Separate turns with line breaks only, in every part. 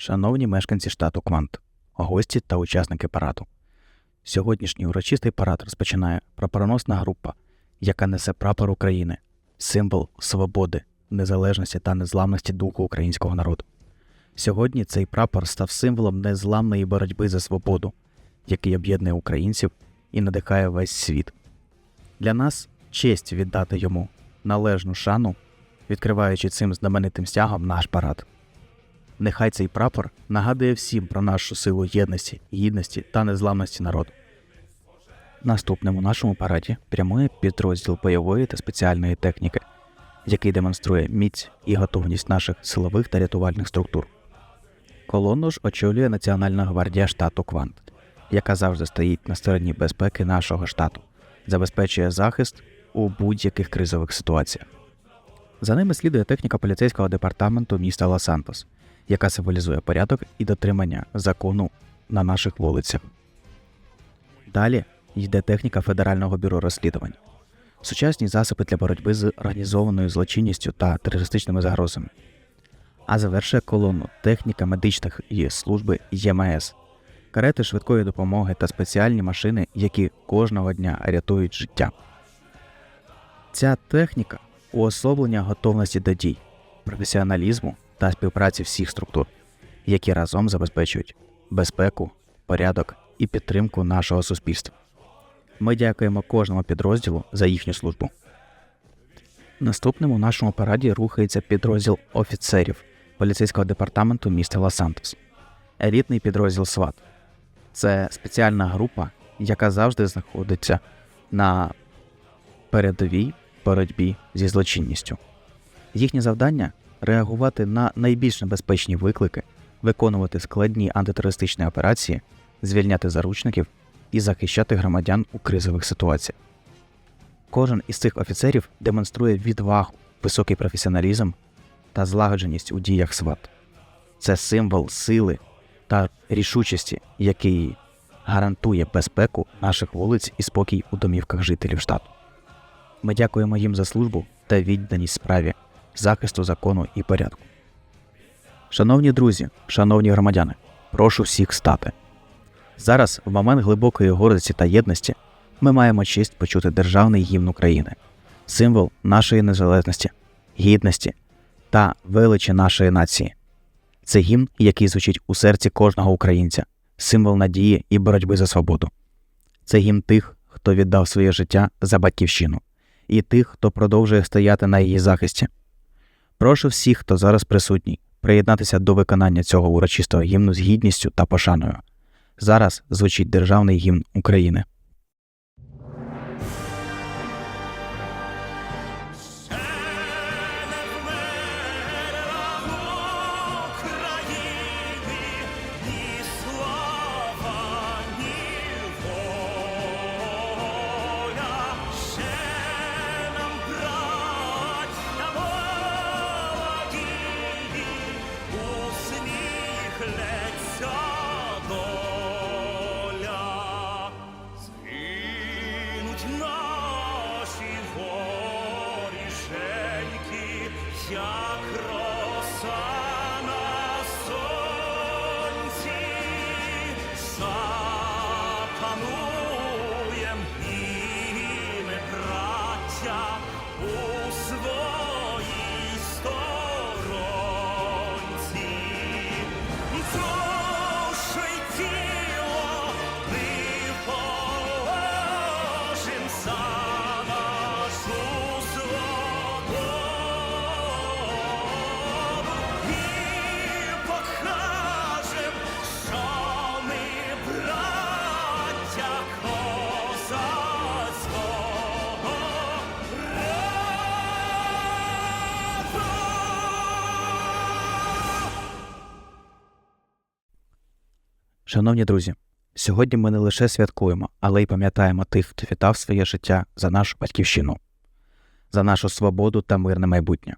Шановні мешканці штату Квант, гості та учасники параду. Сьогоднішній урочистий парад розпочинає прапороносна група, яка несе прапор України, символ свободи, незалежності та незламності духу українського народу. Сьогодні цей прапор став символом незламної боротьби за свободу, який об'єднує українців і надихає весь світ. Для нас честь віддати йому належну шану, відкриваючи цим знаменитим стягом наш парад. Нехай цей прапор нагадує всім про нашу силу єдності, гідності та незламності народу. Наступним у нашому параді прямує підрозділ бойової та спеціальної техніки, який демонструє міць і готовність наших силових та рятувальних структур. Колону ж очолює Національна гвардія штату Квант, яка завжди стоїть на стороні безпеки нашого штату, забезпечує захист у будь-яких кризових ситуаціях. За ними слідує техніка поліцейського департаменту міста Лос-Сантос, яка символізує порядок і дотримання закону на наших вулицях. Далі йде техніка Федерального бюро розслідувань, сучасні засоби для боротьби з організованою злочинністю та терористичними загрозами. А завершує колону техніка медичної служби ЄМС, карети швидкої допомоги та спеціальні машини, які кожного дня рятують життя. Ця техніка уособлення готовності до дій, професіоналізму та співпраці всіх структур, які разом забезпечують безпеку, порядок і підтримку нашого суспільства. Ми дякуємо кожному підрозділу за їхню службу. Наступним у нашому параді рухається підрозділ офіцерів поліцейського департаменту міста Лос-Сантос. Елітний підрозділ СВАТ. Це спеціальна група, яка завжди знаходиться на передовій боротьбі зі злочинністю. Їхнє завдання реагувати на найбільш небезпечні виклики, виконувати складні антитерористичні операції, звільняти заручників і захищати громадян у кризових ситуаціях. Кожен із цих офіцерів демонструє відвагу, високий професіоналізм та злагодженість у діях СВАТ. Це символ сили та рішучості, який гарантує безпеку наших вулиць і спокій у домівках жителів штату. Ми дякуємо їм за службу та відданість справі захисту закону і порядку. Шановні друзі, шановні громадяни, прошу всіх стати. Зараз, в момент глибокої гордості та єдності, ми маємо честь почути державний гімн України, символ нашої незалежності, гідності та величі нашої нації. Це гімн, який звучить у серці кожного українця, символ надії і боротьби за свободу. Це гімн тих, хто віддав своє життя за батьківщину, і тих, хто продовжує стояти на її захисті. Прошу всіх, хто зараз присутній, приєднатися до виконання цього урочистого гімну з гідністю та пошаною. Зараз звучить державний гімн України.
У своїй
Шановні друзі, сьогодні ми не лише святкуємо, але й пам'ятаємо тих, хто віддав своє життя за нашу батьківщину, за нашу свободу та мирне майбутнє.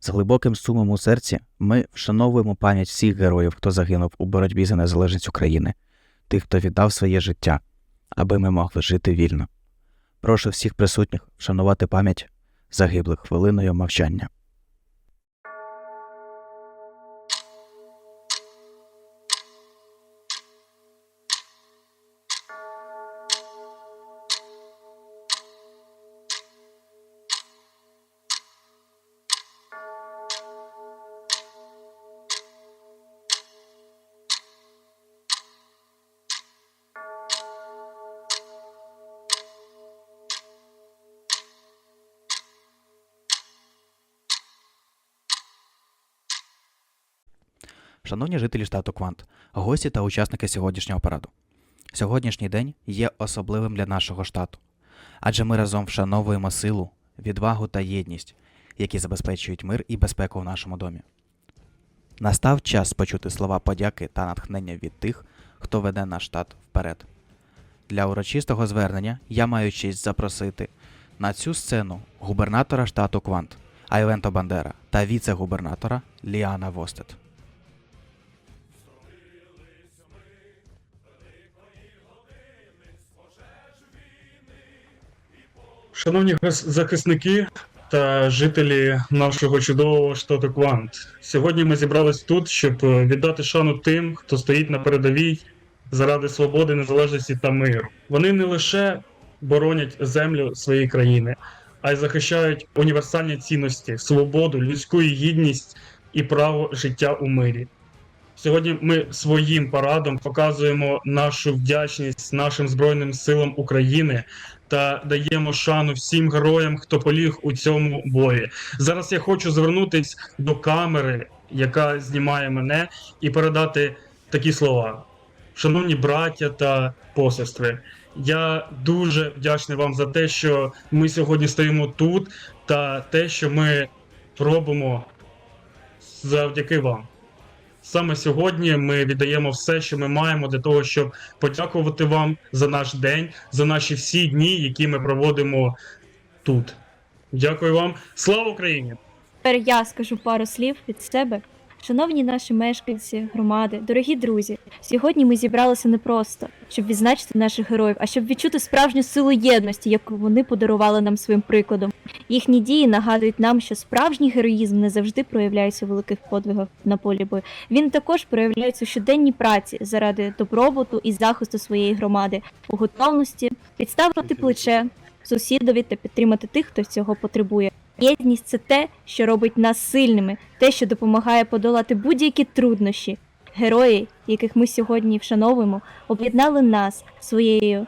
З глибоким сумом у серці ми вшановуємо пам'ять всіх героїв, хто загинув у боротьбі за незалежність України, тих, хто віддав своє життя, аби ми могли жити вільно. Прошу всіх присутніх вшанувати пам'ять загиблих хвилиною мовчання. Шановні жителі штату Квант, гості та учасники сьогоднішнього параду. Сьогоднішній день є особливим для нашого штату, адже ми разом вшановуємо силу, відвагу та єдність, які забезпечують мир і безпеку в нашому домі. Настав час почути слова подяки та натхнення від тих, хто веде наш штат вперед. Для урочистого звернення я маю честь запросити на цю сцену губернатора штату Квант Айвенто Бандера та віце-губернатора Ліана Востет.
Шановні захисники та жителі нашого чудового штату Квант, сьогодні ми зібрались тут, щоб е, віддати шану тим, хто стоїть на передовій заради свободи, незалежності та миру. Вони не лише боронять землю своєї країни, а й захищають універсальні цінності, свободу, людську гідність і право життя у мирі. Сьогодні ми своїм парадом показуємо нашу вдячність нашим Збройним силам України та даємо шану всім героям, хто поліг у цьому бої. Зараз я хочу звернутись до камери, яка знімає мене, і передати такі слова. Шановні браття та посестри, я дуже вдячний вам за те, що ми сьогодні стоїмо тут, та те, що ми робимо завдяки вам. Саме сьогодні ми віддаємо все, що ми маємо для того, щоб подякувати вам за наш день, за наші всі дні, які ми проводимо тут. Дякую вам. Слава Україні!
Тепер я скажу пару слів від себе. Шановні наші мешканці, громади, дорогі друзі, сьогодні ми зібралися не просто, щоб відзначити наших героїв, а щоб відчути справжню силу єдності, яку вони подарували нам своїм прикладом. Їхні дії нагадують нам, що справжній героїзм не завжди проявляється у великих подвигах на полі бою. Він також проявляється у щоденній праці заради добробуту і захисту своєї громади, у готовності підставити плече сусідові та підтримати тих, хто цього потребує. Єдність це те, що робить нас сильними, те, що допомагає подолати будь-які труднощі. Герої, яких ми сьогодні вшановуємо, об'єднали нас своєю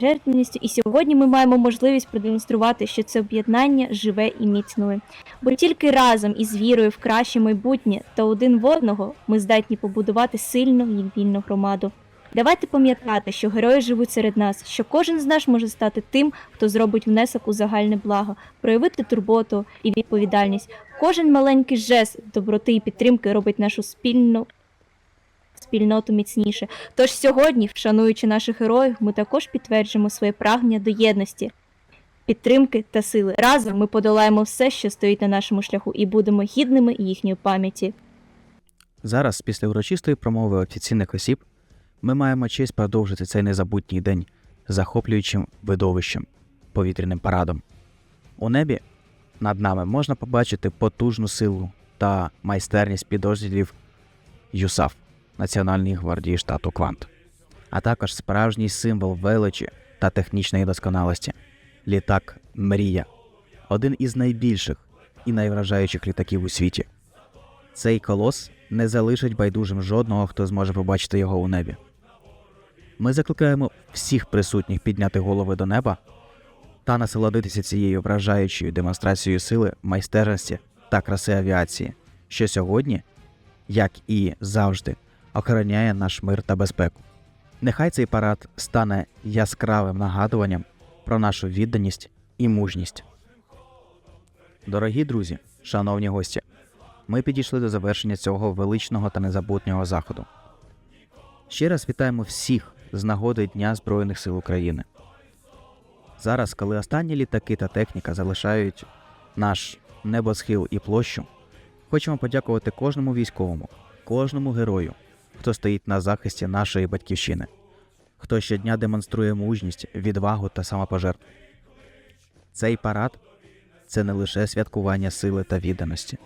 жертвенністю, і сьогодні ми маємо можливість продемонструвати, що це об'єднання живе і міцнове. Бо тільки разом із вірою в краще майбутнє та один в одного ми здатні побудувати сильну і вільну громаду. Давайте пам'ятати, що герої живуть серед нас, що кожен з нас може стати тим, хто зробить внесок у загальне благо, проявити турботу і відповідальність. Кожен маленький жест доброти і підтримки робить нашу спільну спільноту міцніше. Тож сьогодні, вшануючи наших героїв, ми також підтверджуємо своє прагнення до єдності, підтримки та сили. Разом ми подолаємо все, що стоїть на нашому шляху, і будемо гідними їхньої пам'яті.
Зараз, після урочистої промови офіційних осіб, ми маємо честь продовжити цей незабутній день захоплюючим видовищем повітряним парадом. У небі над нами можна побачити потужну силу та майстерність підрозділів ЮСАФ Національної гвардії штату Квант, а також справжній символ величі та технічної досконалості літак Мрія, один із найбільших і найвражаючих літаків у світі. Цей колос не залишить байдужим жодного, хто зможе побачити його у небі. Ми закликаємо всіх присутніх підняти голови до неба та насолодитися цією вражаючою демонстрацією сили, майстерності та краси авіації, що сьогодні, як і завжди, охороняє наш мир та безпеку. Нехай цей парад стане яскравим нагадуванням про нашу відданість і мужність. Дорогі друзі, шановні гості, ми підійшли до завершення цього величного та незабутнього заходу. Ще раз вітаємо всіх з нагоди Дня Збройних сил України. Зараз, коли останні літаки та техніка залишають наш небосхил і площу, хочемо подякувати кожному військовому, кожному герою, хто стоїть на захисті нашої батьківщини, хто щодня демонструє мужність, відвагу та самопожертву. Цей парад це не лише святкування сили та відданості,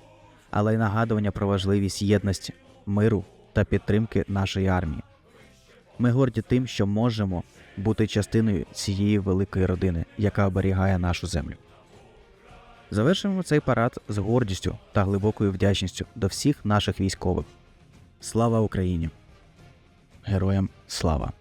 але й нагадування про важливість єдності, миру та підтримки нашої армії. Ми горді тим, що можемо бути частиною цієї великої родини, яка оберігає нашу землю. Завершуємо цей парад з гордістю та глибокою вдячністю до всіх наших військових. Слава Україні! Героям слава!